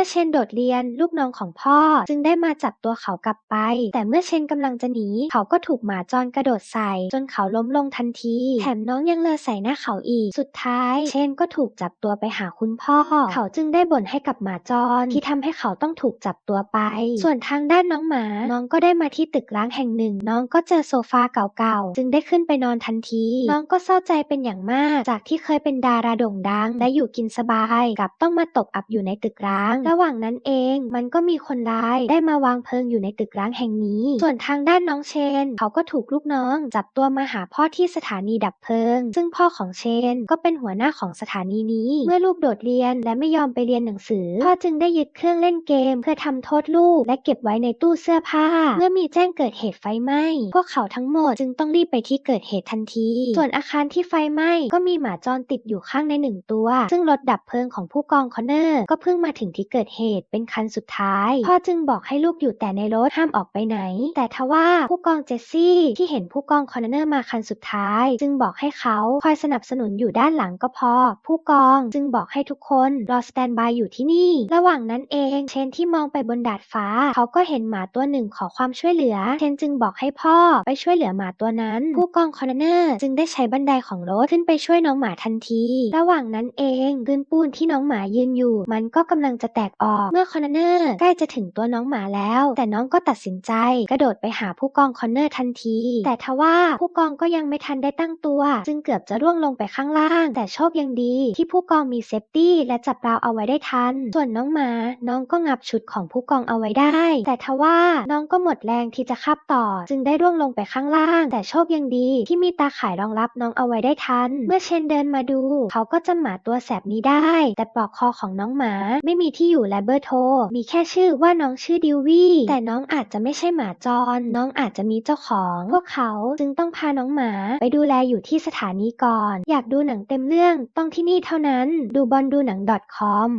มื่อเชนโดดเรียนลูกน้องของพ่อจึงได้มาจับตัวเขากลับไป แต่เมื่อเชนกำลังจะหนี เขาก็ถูกหมาจรกระโดดใส่ จนเขาล้มลงทันที แถมน้องยังเลอใส่หน้าเขาอีก สุดท้าย เชนก็ถูกจับตัวไปหาคุณพ่อ เขาจึงได้บ่นให้กับหมาจรที่ทำให้เขาต้องถูกจับตัวไป ส่วนทางด้านน้องหมา น้องก็ได้มาที่ตึกร้างแห่งหนึ่ง น้องก็เจอโซฟาเก่าๆ จึงได้ขึ้นไปนอนทันที น้องก็เศร้าใจเป็นอย่างมาก จากที่เคยเป็นดาราโด่งดังและอยู่กินสบาย กับต้องมาตกอับอยู่ในตึกร้างระหว่างนั้นเองมันก็มีคนร้ายได้มาวางเพลิงอยู่ในตึกร้างแห่งนี้ ส่วนทางด้านน้องเชน เขาก็ถูกลูกน้อง จับตัวมาหาพ่อที่สถานีดับเพลิง ซึ่งพ่อของเชนก็เป็นหัวหน้าของสถานีนี้ เมื่อลูกโดดเรียนและไม่ยอมไปเรียนหนังสือ พ่อจึงได้ยึดเครื่องเล่นเกม เพื่อทำโทษลูก และเก็บไว้ในตู้เสื้อผ้า เมื่อมีแจ้งเกิดเหตุไฟไหม้พวกเขาทั้งหมดจึงต้องรีบไปที่เกิดเหตุทันที ส่วนอาคารที่ไฟไหม้ก็มีหมาจรติดอยู่ข้างในหนึ่งตัว ซึ่งรถดับเพลิงของผู้กองคอนเนอร์ก็เพิ่งมาถึงที่เกิดเหตุเป็นคันสุดท้าย พ่อจึงบอกให้ลูกอยู่แต่ในรถห้ามออกไปไหน แต่ทว่าผู้กองเจสซี่ที่เห็นผู้กองคอนเนอร์มาคันสุดท้าย จึงบอกให้เขาคอยสนับสนุนอยู่ด้านหลังก็พอ ผู้กองจึงบอกให้ทุกคนรอสแตนบายอยู่ที่นี่ ระหว่างนั้นเองเชนที่มองไปบนดาดฟ้า เขาก็เห็นหมาตัวหนึ่งขอความช่วยเหลือ เชนจึงบอกให้พ่อไปช่วยเหลือหมาตัวนั้น ผู้กองคอนเนอร์จึงได้ใช้บันไดของรถขึ้นไปช่วยน้องหมาทันที ระหว่างนั้นเองพื้นปูนที่น้องหมายืนอยู่ มันก็กำลังจะแตกออก เมื่อคอนเนอร์ใกล้จะถึงตัวน้องหมาแล้ว แต่น้องก็ตัดสินใจ กระโดดไปหาผู้กองคอนเนอร์ทันที แต่ทว่าผู้กองก็ยังไม่ทันได้ตั้งตัว จึงเกือบจะร่วงลงไปข้างล่าง แต่โชคยังดี ที่ผู้กองมีเซฟตี้และจับราวเอาไว้ได้ทัน ส่วนน้องหมา น้องก็งับชุดของผู้กองเอาไว้ได้ แต่ทว่าน้องก็หมดแรงที่จะขับต่อ จึงได้ร่วงลงไปข้างล่าง แต่โชคยังดีที่มีตาข่ายรองรับน้องเอาไว้ได้ทัน เมื่อเชนเดินมาดู เขาก็จำหมาตัวแสบนี้ได้ แต่ปลอกคอของน้องหมาไม่มีที่อยู่อยู่และเบอร์โทร มีแค่ชื่อว่าน้องชื่อดิววี่แต่น้องอาจจะไม่ใช่หมาจร น้องอาจจะมีเจ้าของ พวกเขาจึงต้องพาน้องหมาไปดูแลอยู่ที่สถานีก่อน อยากดูหนังเต็มเรื่องต้องที่นี่เท่านั้น ดูบอลดูหนัง .com